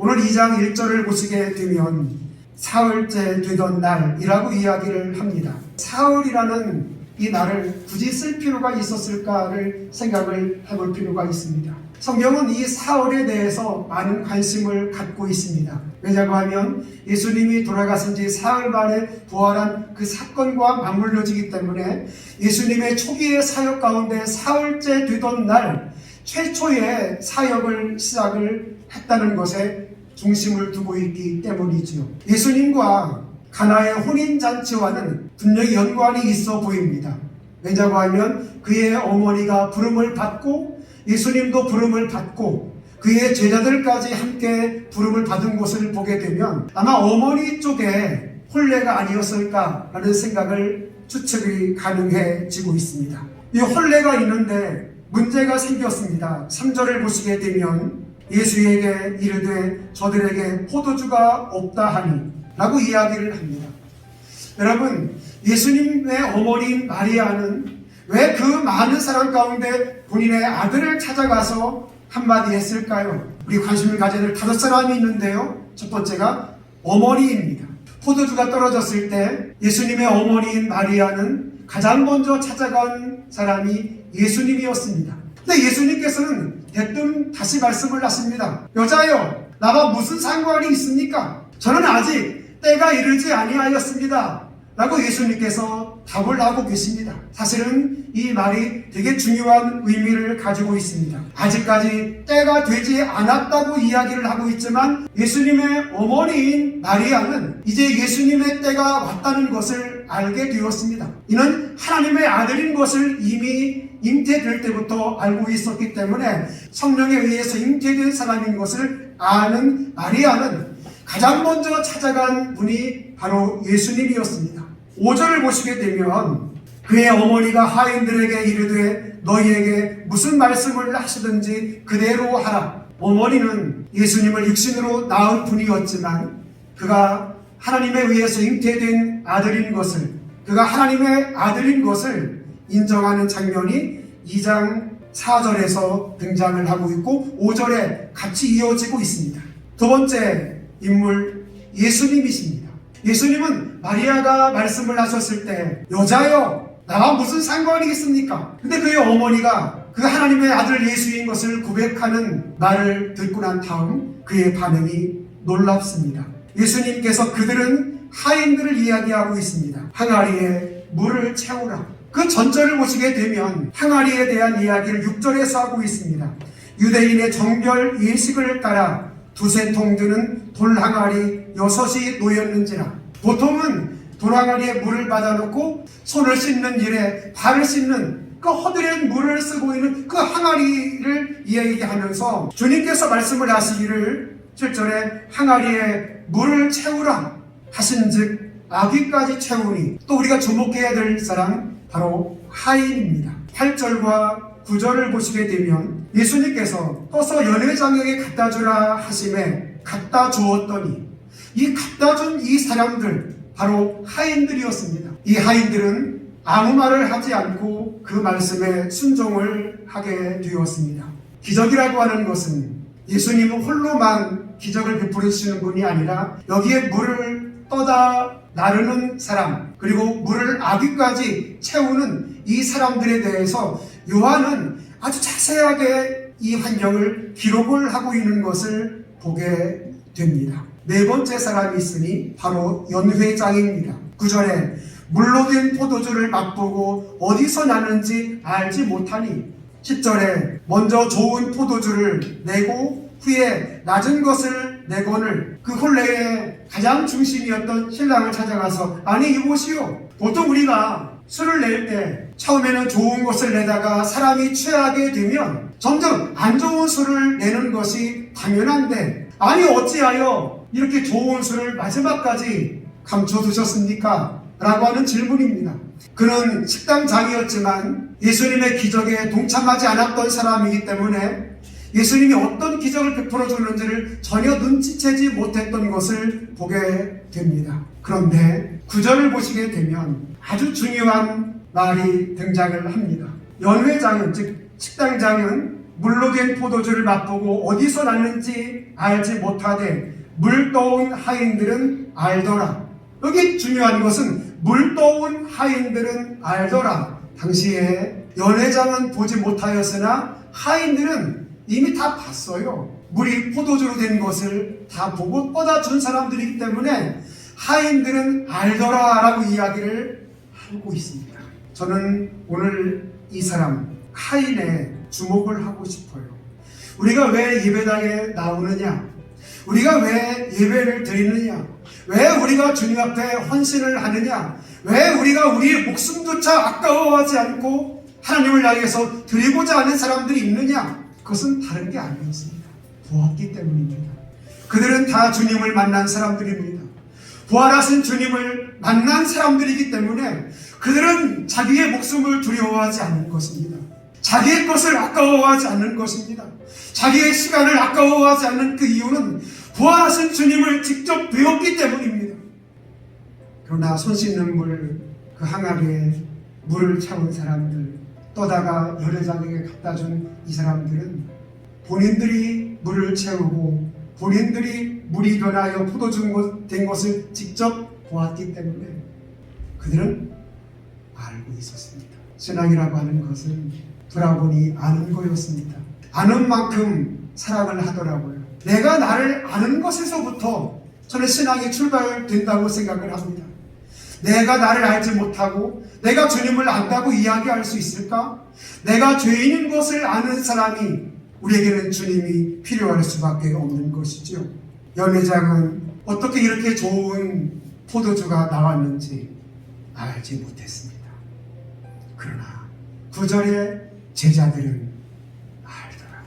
오늘 2장 1절을 보시게 되면 사흘째 되던 날이라고 이야기를 합니다. 사흘이라는 이 날을 굳이 쓸 필요가 있었을까를 생각을 해볼 필요가 있습니다. 성경은 이 사흘에 대해서 많은 관심을 갖고 있습니다. 왜냐고 하면 예수님이 돌아가신 지 사흘 만에 부활한 그 사건과 맞물려지기 때문에 예수님의 초기의 사역 가운데 사흘째 되던 날 최초의 사역을 시작을 했다는 것에 중심을 두고 있기 때문이지요. 예수님과 가나의 혼인 잔치와는 분명히 연관이 있어 보입니다. 왜냐고 하면 그의 어머니가 부름을 받고 예수님도 부름을 받고 그의 제자들까지 함께 부름을 받은 것을 보게 되면 아마 어머니 쪽에 혼례가 아니었을까라는 생각을 추측이 가능해지고 있습니다. 이 혼례가 있는데 문제가 생겼습니다. 3절을 보시게 되면 예수에게 이르되 저들에게 포도주가 없다 하니 라고 이야기를 합니다. 여러분 예수님의 어머니 마리아는 왜 그 많은 사람 가운데 본인의 아들을 찾아가서 한마디 했을까요? 우리 관심을 가져야 될 다섯 사람이 있는데요. 첫 번째가 어머니입니다. 포도주가 떨어졌을 때 예수님의 어머니인 마리아는 가장 먼저 찾아간 사람이 예수님이었습니다. 근데 예수님께서는 대뜸 다시 말씀을 하십니다. 여자여, 나와 무슨 상관이 있습니까? 저는 아직 때가 이르지 아니하였습니다. 라고 예수님께서 답을 하고 계십니다. 사실은 이 말이 되게 중요한 의미를 가지고 있습니다. 아직까지 때가 되지 않았다고 이야기를 하고 있지만 예수님의 어머니인 마리아는 이제 예수님의 때가 왔다는 것을 알게 되었습니다. 이는 하나님의 아들인 것을 이미 잉태될 때부터 알고 있었기 때문에 성령에 의해서 잉태된 사람인 것을 아는 마리아는 가장 먼저 찾아간 분이 바로 예수님이었습니다. 5절을 보시게 되면 그의 어머니가 하인들에게 이르되 너희에게 무슨 말씀을 하시든지 그대로 하라. 어머니는 예수님을 육신으로 낳은 분이었지만 그가 하나님에 의해서 잉태된 아들인 것을 그가 하나님의 아들인 것을 인정하는 장면이 2장 4절에서 등장을 하고 있고 5절에 같이 이어지고 있습니다. 두 번째 인물 예수님이십니다. 예수님은 마리아가 말씀을 하셨을 때 여자여 나와 무슨 상관이 있습니까? 근데 그의 어머니가 그 하나님의 아들 예수인 것을 고백하는 말을 듣고 난 다음 그의 반응이 놀랍습니다. 예수님께서 그들은 하인들을 이야기하고 있습니다. 항아리에 물을 채우라. 그 전절을 보시게 되면 항아리에 대한 이야기를 6절에서 하고 있습니다. 유대인의 정결 예식을 따라 두세 통 드는 돌항아리 여섯이 놓였는지라 보통은 돌항아리에 물을 받아놓고 손을 씻는 일에 발을 씻는 그 허들의 물을 쓰고 있는 그 항아리를 이야기하면서 주님께서 말씀을 하시기를 7절에 항아리에 물을 채우라 하신즉 아기까지 채우니 또 우리가 주목해야 될 사람 바로 하인입니다. 8절과 9절을 보시게 되면 예수님께서 떠서 연회장에게 갖다 주라 하심에 갖다 주었더니 이 갖다 준 이 사람들 바로 하인들이었습니다. 이 하인들은 아무 말을 하지 않고 그 말씀에 순종을 하게 되었습니다. 기적이라고 하는 것은 예수님은 홀로만 기적을 베풀으시는 분이 아니라 여기에 물을 떠다 나르는 사람 그리고 물을 아귀까지 채우는 이 사람들에 대해서 요한은 아주 자세하게 이 환경을 기록을 하고 있는 것을 보게 됩니다. 네 번째 사람이 있으니 바로 연회장입니다. 구절에 물로 된 포도주를 맛보고 어디서 나는지 알지 못하니 10절에 먼저 좋은 포도주를 내고 후에 낮은 것을 내거늘 그 혼례의 가장 중심이었던 신랑을 찾아가서 아니 이보시오 보통 우리가 술을 낼 때 처음에는 좋은 것을 내다가 사람이 취하게 되면 점점 안 좋은 술을 내는 것이 당연한데 아니 어찌하여 이렇게 좋은 술을 마지막까지 감춰두셨습니까? 라고 하는 질문입니다. 그는 식당장이었지만 예수님의 기적에 동참하지 않았던 사람이기 때문에 예수님이 어떤 기적을 베풀어 주는지를 전혀 눈치채지 못했던 것을 보게 됩니다. 그런데 구절을 보시게 되면 아주 중요한 말이 등장을 합니다. 연회장은 즉 식당장은 물로 된 포도주를 맛보고 어디서 났는지 알지 못하되 물 떠온 하인들은 알더라. 여기 중요한 것은 물 떠온 하인들은 알더라. 당시에 연회장은 보지 못하였으나 하인들은 이미 다 봤어요. 물이 포도주로 된 것을 다 보고 뻗어 준 사람들이기 때문에 하인들은 알더라 라고 이야기를 하고 있습니다. 저는 오늘 이 사람 하인에 주목을 하고 싶어요. 우리가 왜 예배당에 나오느냐? 우리가 왜 예배를 드리느냐? 왜 우리가 주님 앞에 헌신을 하느냐? 왜 우리가 우리의 목숨조차 아까워하지 않고 하나님을 향해서 드리고자 하는 사람들이 있느냐? 그것은 다른 게 아니었습니다. 보았기 때문입니다. 그들은 다 주님을 만난 사람들입니다. 부활하신 주님을 만난 사람들이기 때문에 그들은 자기의 목숨을 두려워하지 않는 것입니다. 자기의 것을 아까워하지 않는 것입니다. 자기의 시간을 아까워하지 않는 그 이유는 부활하신 주님을 직접 배웠기 때문입니다. 그러나 손 씻는 물, 그 항아리에 물을 채운 사람들, 떠다가 열애장에게 갖다 준 이 사람들은 본인들이 물을 채우고 본인들이 물이 변하여 포도주 된 것을 직접 보았기 때문에 그들은 알고 있었습니다. 신앙이라고 하는 것은 돌아보니 아는 거였습니다. 아는 만큼 사랑을 하더라고요. 내가 나를 아는 것에서부터 저는 신앙이 출발된다고 생각을 합니다. 내가 나를 알지 못하고 내가 주님을 안다고 이야기할 수 있을까? 내가 죄인인 것을 아는 사람이 우리에게는 주님이 필요할 수밖에 없는 것이죠. 연회장은 어떻게 이렇게 좋은 포도주가 나왔는지 알지 못했습니다. 그러나 구절에 제자들은 알더라.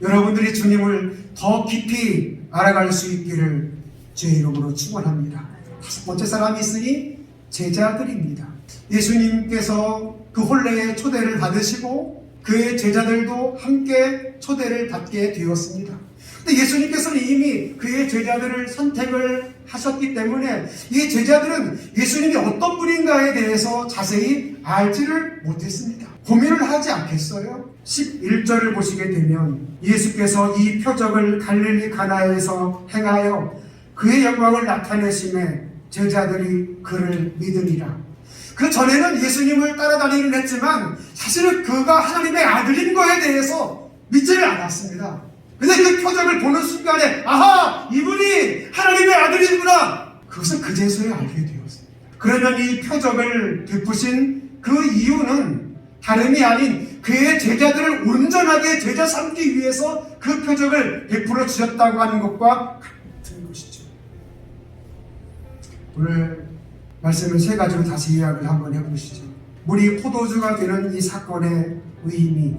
여러분들이 주님을 더 깊이 알아갈 수 있기를 주의 이름으로 축원합니다. 다섯 번째 사람이 있으니 제자들입니다. 예수님께서 그 혼례의 초대를 받으시고 그의 제자들도 함께 초대를 받게 되었습니다. 근데 예수님께서는 이미 그의 제자들을 선택을 하셨기 때문에 이 제자들은 예수님이 어떤 분인가에 대해서 자세히 알지를 못했습니다. 고민을 하지 않겠어요? 11절을 보시게 되면 예수께서 이 표적을 갈릴리 가나에서 행하여 그의 영광을 나타내심에 제자들이 그를 믿으리라. 그 전에는 예수님을 따라다니긴 했지만 사실은 그가 하나님의 아들인 거에 대해서 믿지를 않았습니다. 근데 그 표적을 보는 순간에 아하 이분이 하나님의 아들이구나 그것을 그제서야 알게 되었습니다. 그러면 이 표적을 베푸신 그 이유는 다름이 아닌 그의 제자들을 온전하게 제자 삼기 위해서 그 표적을 베풀어 주셨다고 하는 것과 같은 것이죠. 오늘 말씀을 세 가지로 다시 이야기를 한번 해보시죠. 물이 포도주가 되는 이 사건의 의미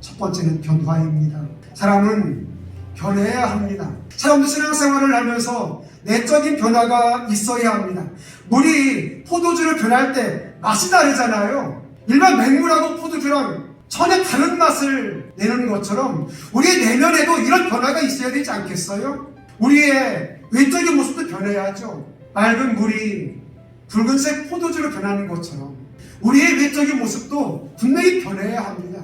첫 번째는 변화입니다. 사람은 변해야 합니다. 사람도 신앙생활을 하면서 내적인 변화가 있어야 합니다. 물이 포도주를 변할 때 맛이 다르잖아요. 일반 맹물하고 포도주랑 전혀 다른 맛을 내는 것처럼 우리의 내면에도 이런 변화가 있어야 되지 않겠어요? 우리의 외적인 모습도 변해야죠. 맑은 물이 붉은색 포도주로 변하는 것처럼 우리의 외적인 모습도 분명히 변해야 합니다.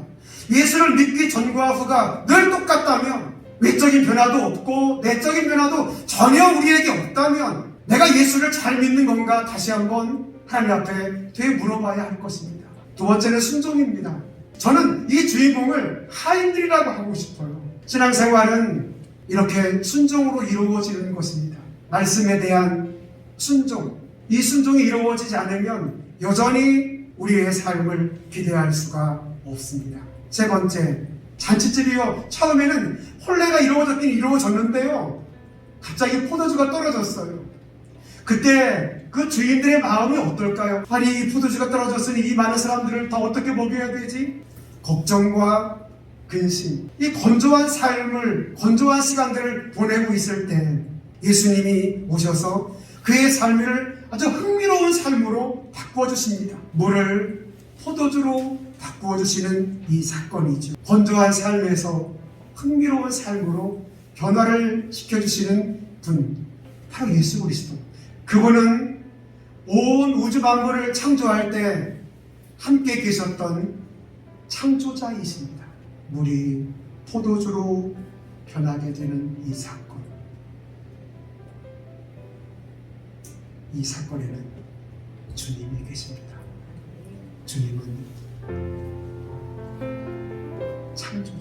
예수를 믿기 전과 후가 늘 똑같다면 외적인 변화도 없고 내적인 변화도 전혀 우리에게 없다면 내가 예수를 잘 믿는 건가 다시 한번 하나님 앞에 되게 물어봐야 할 것입니다. 두 번째는 순종입니다. 저는 이 주인공을 하인들이라고 하고 싶어요. 신앙생활은 이렇게 순종으로 이루어지는 것입니다. 말씀에 대한 순종. 이 순종이 이루어지지 않으면 여전히 우리의 삶을 기대할 수가 없습니다. 세 번째, 잔치집이요. 처음에는 혼례가 이루어졌긴 이루어졌는데요. 갑자기 포도주가 떨어졌어요. 그때 그 주인들의 마음이 어떨까요? 아니, 이 포도주가 떨어졌으니 이 많은 사람들을 더 어떻게 먹여야 되지? 걱정과 근심, 이 건조한 삶을, 건조한 시간들을 보내고 있을 때 예수님이 오셔서 그의 삶을 아주 흥미로운 삶으로 바꾸어 주십니다. 물을 포도주로 바꾸어 주시는 이 사건이죠. 건조한 삶에서 흥미로운 삶으로 변화를 시켜 주시는 분, 바로 예수 그리스도. 그분은 온 우주 만물을 창조할 때 함께 계셨던 창조자이십니다. 물이 포도주로 변하게 되는 이 사건. 이 사건에는 주님이 계십니다. 주님은 창조